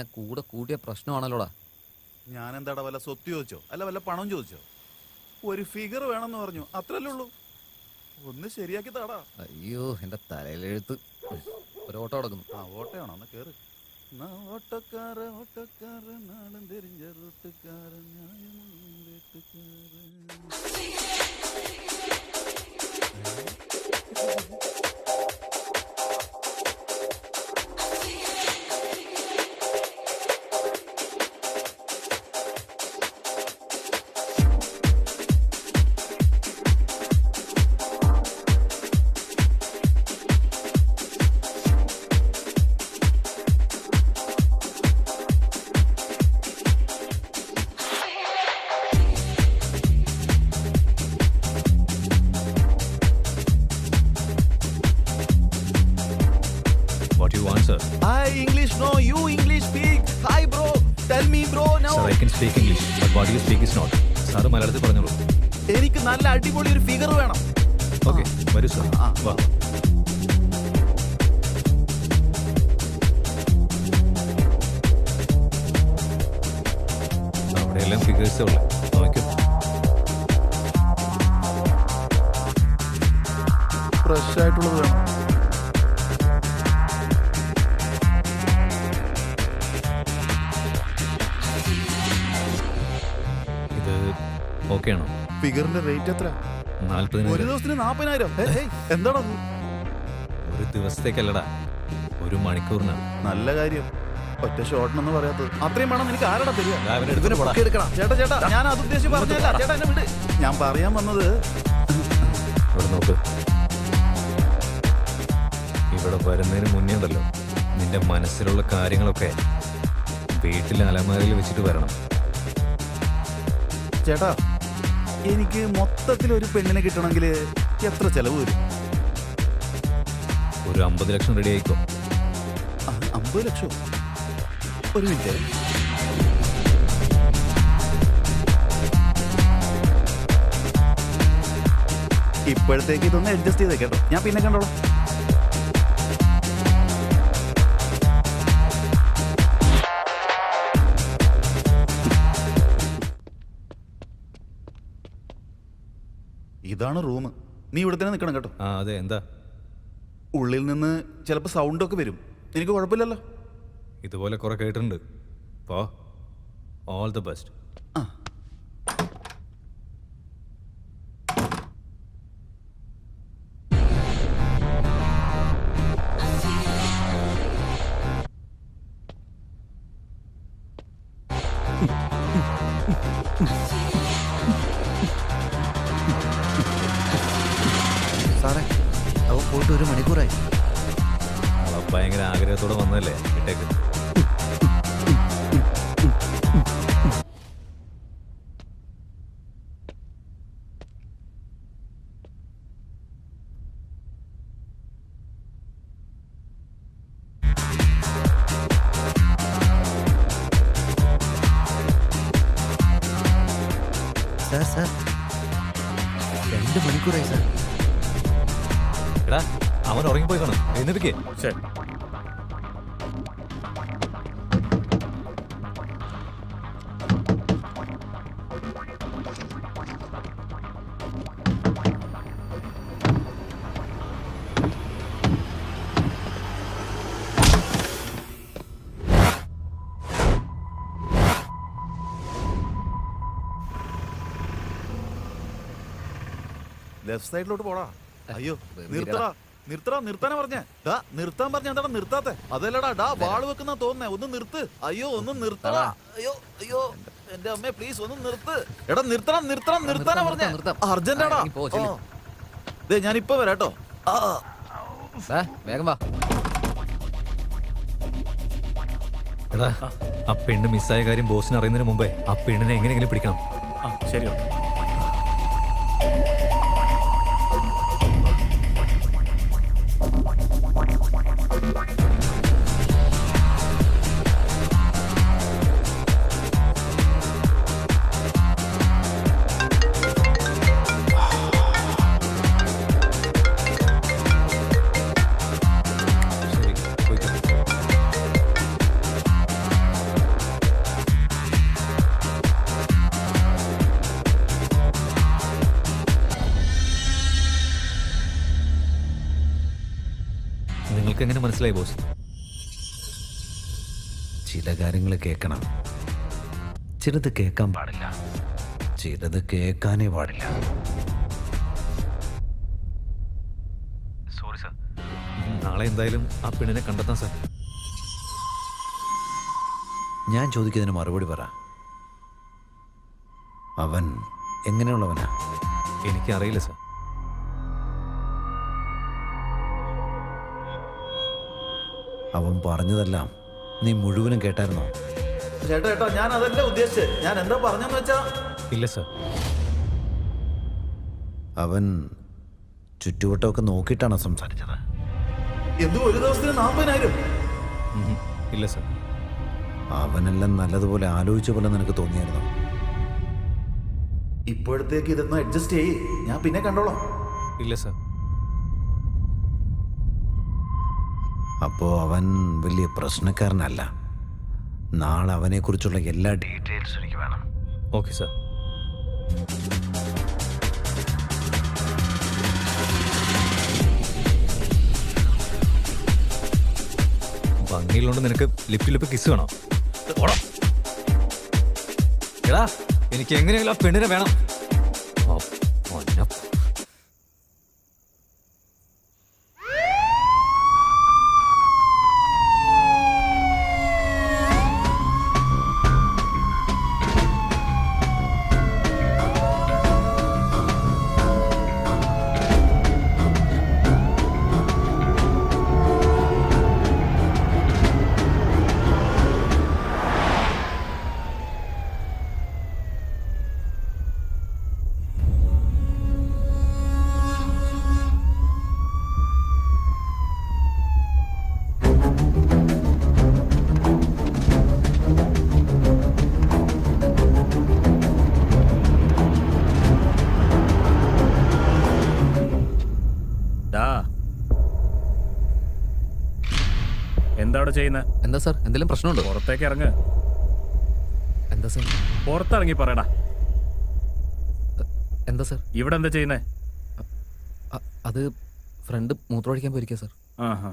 എന്നെ കൂടെ കൂട്ടിയ പ്രശ്നമാണല്ലോടാ. ഞാൻ എന്താടാ വല്ല സ്വത്ത് ചോദിച്ചോ? അല്ല വല്ല പണം ചോദിച്ചോ? ഒരു ഫിഗർ വേണമെന്ന് പറഞ്ഞു. അത്രല്ലേ ഉള്ളൂ. ഒന്ന് ശരിയാക്കി താടാ. അയ്യോ എന്റെ തലയിലെഴുത്ത്. ഒരു ഓട്ടോ കിടക്കുന്നു ആ ഓട്ടയാണോ? ഒന്ന് കേറ്. ഓട്ടക്കാര ഓട്ടക്കാര നാളും തിരിഞ്ഞ റൂട്ടുകാര ന്യായമുള്ള വീട്ടുകാരൻ. What you speak is not. Sir മലയാളത്തിൽ പറഞ്ഞോളൂ. എനിക്ക് നല്ല അടിപൊളി ഒരു ഫിഗർ വേണം. ഓക്കെ വരൂ സാർ. വാ. അവിടെയെല്ലാം ഫിഗേഴ്സേ ഉള്ളു. നോക്കൂ ഫ്രഷ് ആയിട്ടുള്ളത് വേണം. ഓക്കെ ആണോ ഫിഗറിന്റെ റേറ്റ് എത്ര? ഒരു ദിവസത്തിന് നാപ്പതിനായിരം എന്താണോ ഒരു ദിവസത്തേക്കല്ലടാ ഒരു മണിക്കൂറിനാണ് നല്ല കാര്യം. ഒറ്റ ഷോട്ടിനൊന്നും പറയാത്തത്. അത്രയും പണം എനിക്ക് ആരടാ തരിക? ദാ അവനെ എടുത്തിട്ട് പോടാ. എടുക്കണം. ചേട്ടാ ചേട്ടാ ഞാൻ അത് ഉദ്ദേശിച്ച് പറഞ്ഞല്ല ചേട്ടാ എന്നെ വിട്. ഞാൻ പറയാൻ വന്നത് ഇവിടെ നോക്ക്. ഇവിടെ വരുന്നതിന് മുന്നേ ഉണ്ടല്ലോ നിന്റെ മനസ്സിലുള്ള കാര്യങ്ങളൊക്കെ വീട്ടിലെ അലമാരയിൽ വെച്ചിട്ട് വരണം. ചേട്ടാ എനിക്ക് മൊത്തത്തിൽ ഒരു പെണ്ണിനെ കിട്ടണമെങ്കിൽ എത്ര ചെലവ് വരും? ഒരു അമ്പത് ലക്ഷം റെഡി ആയിക്കോ. അമ്പത് ലക്ഷം? ഒരു മിനിറ്റ് ഇപ്പോഴത്തേക്ക് ഇതൊന്ന് അഡ്ജസ്റ്റ് ചെയ്തേക്കട്ടോ ഞാൻ പിന്നെ കണ്ടോളാം. ഇതാണ് റൂം. നീ ഇവിടെ തന്നെ നിൽക്കണം കേട്ടോ. ആ അതെ എന്താ? ഉള്ളിൽ നിന്ന് ചിലപ്പോൾ സൗണ്ടൊക്കെ വരും. എനിക്ക് കുഴപ്പമില്ലല്ലോ. ഇതുപോലെ കുറെ കേട്ടിട്ടുണ്ട്. പോ ഓൾ ദ ബെസ്റ്റ് മണിക്കൂറായി. ഭയങ്കര ആഗ്രഹത്തോടെ വന്നതല്ലേ ഇട്ടേക്ക് സാർ സാർ. രണ്ട് മണിക്കൂറായി സാർ. എടാ അവൻ ഉറങ്ങിപ്പോയി കാണും എന്നിരിക്കേ ലെഫ്റ്റ് സൈഡിലോട്ട് പോടാ അയ്യോ നിർത്തടാ. നിർത്തടാ നിർത്താനാ പറഞ്ഞേ. ഡാ നിർത്താൻ പറഞ്ഞ എന്താടാ നിർത്താത്തെ? അതല്ലടാ ഡാ വാൾ വെക്കുന്ന തോന്നുന്നേ. ഒന്ന് നിർത്ത്. അയ്യോ ഒന്ന് നിർത്തടാ. അയ്യോ അയ്യോ എന്റെ അമ്മേ പ്ലീസ് ഒന്ന് നിർത്ത്. എടാ നിർത്തണം നിർത്തണം നിർത്താനാ പറഞ്ഞേ. അർജന്റാടാ. ദേ ഞാൻ ഇപ്പൊ വരാട്ടോ ആ വേഗം വാ. എടാ ആ പെണ്ണ് മിസ്സായ കാര്യം ബോസിന് അറിയുന്നതിന് മുമ്പേ ആ പെണ്ണിനെ എങ്ങനെയെങ്കിലും പിടിക്കണം. ആ ശരി ഓക്കെ. മനസ്സിലായി ബോസ്. ചില കാര്യങ്ങൾ കേൾക്കണം. ചിലത് കേൾക്കാൻ പാടില്ല. ചിലത് കേൾക്കാനേ പാടില്ല. Sorry sir. നാളെ എന്തായാലും ആ പെണ്ണിനെ കണ്ടെത്താം സാർ. ഞാൻ ചോദിക്കുന്നതിന് മറുപടി പറ. അവൻ എങ്ങനെയുള്ളവനാ? എനിക്കറിയില്ല സാർ. അവൻ പറഞ്ഞതെല്ലാം നീ മുഴുവനും കേട്ടായിരുന്നോ? ചേട്ടാ ചേട്ടാ ഞാൻ അതല്ല ഉദ്ദേശിച്ചത് ഞാൻ എന്താ പറഞ്ഞെന്ന് വെച്ചാ? ഇല്ല സർ. അവൻ ചുറ്റുവട്ടമൊക്കെ നോക്കിയിട്ടാണോ സംസാരിച്ചത്? എന്ത് ഒരു ദിവസത്തിന് നാൽപ്പതിനായിരം. ഇല്ല സർ. അവനെല്ലാം നല്ലതുപോലെ ആലോചിച്ച പോലെ നിനക്ക് തോന്നിയായിരുന്നു? ഇപ്പോഴത്തേക്ക് ഇതൊന്ന് അഡ്ജസ്റ്റ് ചെയ്യ്. ഞാൻ പിന്നെ കണ്ടോളാം. ഇല്ല സാർ. അപ്പോ അവൻ വലിയ പ്രശ്നക്കാരനല്ല. നാളെ അവനെക്കുറിച്ചുള്ള എല്ലാ ഡീറ്റെയിൽസും എനിക്ക് വേണം. Okay sir. ഭംഗിയിലുണ്ട് നിനക്ക് ലിപ്പ് ലിപ്പ് കിസ് വേണോ. എടാ എനിക്ക് എങ്ങനെയെങ്കിലും ആ പെണ്ണിനെ വേണം. ഡാ എന്താ അവിടെ ചെയ്യുന്നത് എന്താ സാർ? എന്തെങ്കിലും പ്രശ്നമുണ്ടോ? പുറത്തേക്ക് ഇറങ്ങ്. എന്താ സാർ? പുറത്തിറങ്ങി പറയടാ. എന്താ സാർ? ഇവിടെ എന്താ ചെയ്യുന്നേ? അത് ഫ്രണ്ട് മൂത്രമൊഴിക്കാൻ പോയിരിക്കുക സാർ. ആഹാ.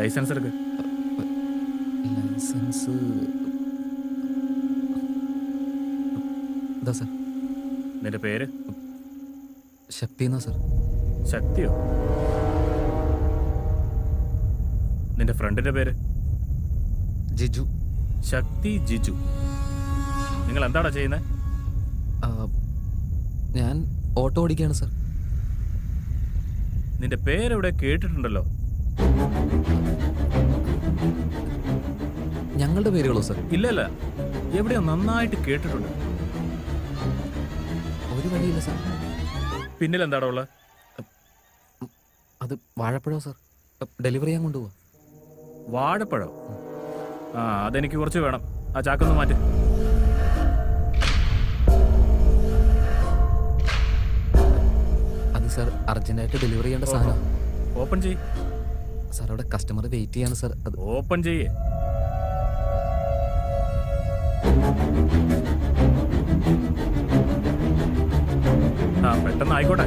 ലൈസൻസ് എടുക്ക്. ലൈസൻസ്. എന്താ സാർ? നിന്റെ പേര്? ശക്തി എന്നാ സാർ ശക്തിയോ? നിന്റെ ഫ്രണ്ടിന്റെ പേര്? ജിജു. ശക്തി ജിജു. നിങ്ങൾ എന്താടാ ചെയ്യുന്നത് ഞാൻ ഓട്ടോ ഓടിക്കുകയാണ് സർ. നിന്റെ പേരെവിടെ കേട്ടിട്ടുണ്ടല്ലോ? ഞങ്ങളുടെ പേരുകളോ സർ? ഇല്ല ഇല്ല എവിടെയോ നന്നായിട്ട് കേട്ടിട്ടുണ്ട്. ഒരു വഴിയില്ല സാർ. പിന്നിൽ എന്താടാ ഉള്ളത് അത് വാഴപ്പഴോ സാർ? ഡെലിവറി ചെയ്യാൻ കൊണ്ടുപോവാ. വാഴപ്പഴം? ആ അതെനിക്ക് കുറച്ച് വേണം. ആ ചാക്കൊന്ന് മാറ്റി. അത് സർ അർജന്റായിട്ട് ഡെലിവറി ചെയ്യേണ്ട സാധനം. ഓപ്പൺ ചെയ് സർ അവിടെ കസ്റ്റമർ വെയിറ്റ് ചെയ്യാണ് സർ. അത് ഓപ്പൺ ചെയ്യേ. പെട്ടെന്ന് ആയിക്കോട്ടെ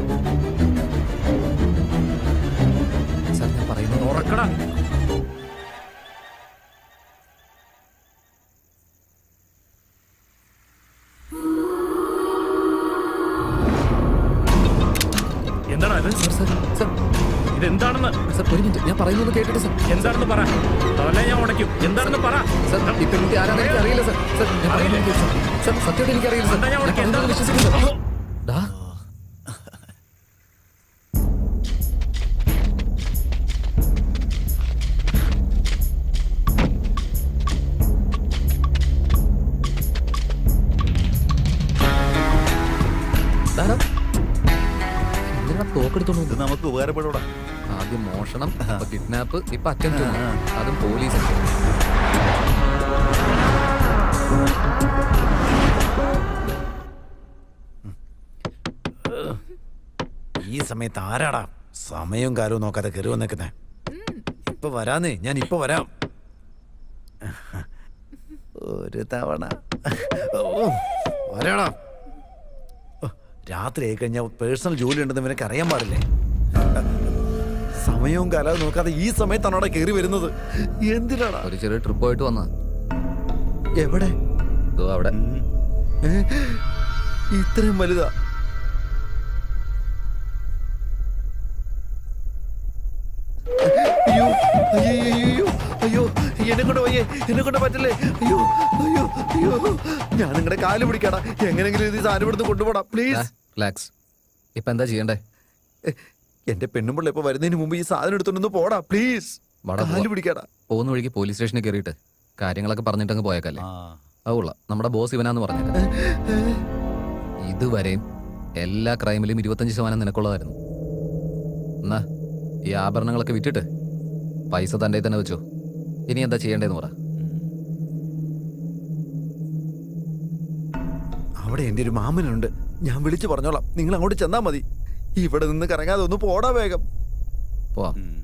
സാർ ഞാൻ പറയുന്നത് ഉറക്കടാ എന്താണ് ഇത്? Sir sir sir. ഇതെന്താണെന്ന്? സാർ ഒരു മിനിറ്റ്. ഞാൻ പറയുന്നത് കേട്ടിട്ട് സാർ. എന്താണെന്ന് പറ. അതല്ലേ ഞാൻ ഉടയ്ക്കും. എന്താണെന്ന് പറ. സാർ ആരാണെന്ന് എനിക്ക് അറിയില്ല സാർ. സാർ ഞാൻ പറയുന്നത് സാർ. സാർ സത്യമായിട്ട് എനിക്ക് അറിയില്ല സാർ. എന്താ ഞാൻ ഉടയ്ക്കും? പറയുന്നത് വിശ്വസിക്കുന്നു ഇത് വന്നത്? നമുക്ക് ഉപകാരപ്പെടൂടാ ആദ്യം മോഷണം ഇപ്പൊ കിഡ്നാപ്പ് ഇപ്പൊ അറ്റംപ്റ്റ് അതും പോലീസ് ഈ സമയത്ത് ആരാടാ? സമയവും കാലവും നോക്കാതെ കയറി വന്നേക്കുന്നേ. ഇപ്പൊ വരാന്നേ ഞാൻ ഇപ്പൊ വരാം. ഒരു തവണ. ഓ, വരാടാ. രാത്രി ആയി കഴിഞ്ഞാൽ പേഴ്സണൽ ജോലി ഉണ്ടെന്ന് ഇവനൊക്കെ അറിയാൻ പാടില്ലേ? സമയവും കാലവും നോക്കാതെ ഈ സമയത്താണ് അവിടെ കയറി വരുന്നത്. എന്തിനാടാ? ഒരു ചെറിയ ട്രിപ്പ് ആയിട്ട് വന്നാ എവിടെ? അവിടെ? ഇത്രയും വലുതാ. എന്നെ കൊണ്ട് വയ്യേ എന്നെ കൊണ്ട് പറ്റില്ലേ? അയ്യോ അയ്യോ അയ്യോ. ഞാൻ നിങ്ങളുടെ കാൽ പിടിക്കാടാ. എങ്ങനെങ്കിലും ഇത് സാധനം എടുത്ത് കൊണ്ടുപോടാ പ്ലീസ് റിലാക്സ് ഇപ്പൊ എന്താ ചെയ്യണ്ടേ? എന്റെ പെണ്ണുമ്പിള്ള ഇപ്പൊ വരുന്നതിന് മുമ്പ് ഈ സാധനം എടുത്തോണ്ടൊന്ന് പോടാ പ്ലീസ് കാൽ. പിടിക്കാടാ. പോകുന്ന വഴിക്ക് പോലീസ് സ്റ്റേഷനിൽ കയറിയിട്ട് കാര്യങ്ങളൊക്കെ പറഞ്ഞിട്ടങ്ങ് പോയേക്കല്ലേ? ആ. അതുള്ള നമ്മുടെ ബോസ് ഇവനാന്ന് പറഞ്ഞത് ഇതുവരെയും എല്ലാ ക്രൈമിലും ഇരുപത്തഞ്ച് ശതമാനം നിനക്കുള്ളതായിരുന്നു. എന്നാ ഈ ആഭരണങ്ങളൊക്കെ വിറ്റിട്ട് പൈസ തന്റെ തന്നെ വെച്ചോ. ഇനി എന്താ ചെയ്യേണ്ടതെന്ന് പറ. അവിടെ എന്റെ ഒരു മാമനുണ്ട്. ഞാൻ വിളിച്ചു പറഞ്ഞോളാം. നിങ്ങൾ അങ്ങോട്ട് ചെന്നാ മതി. ഇവിടെ നിന്ന് കറങ്ങാതെ ഒന്ന് പോടാ വേഗം. പോവാം.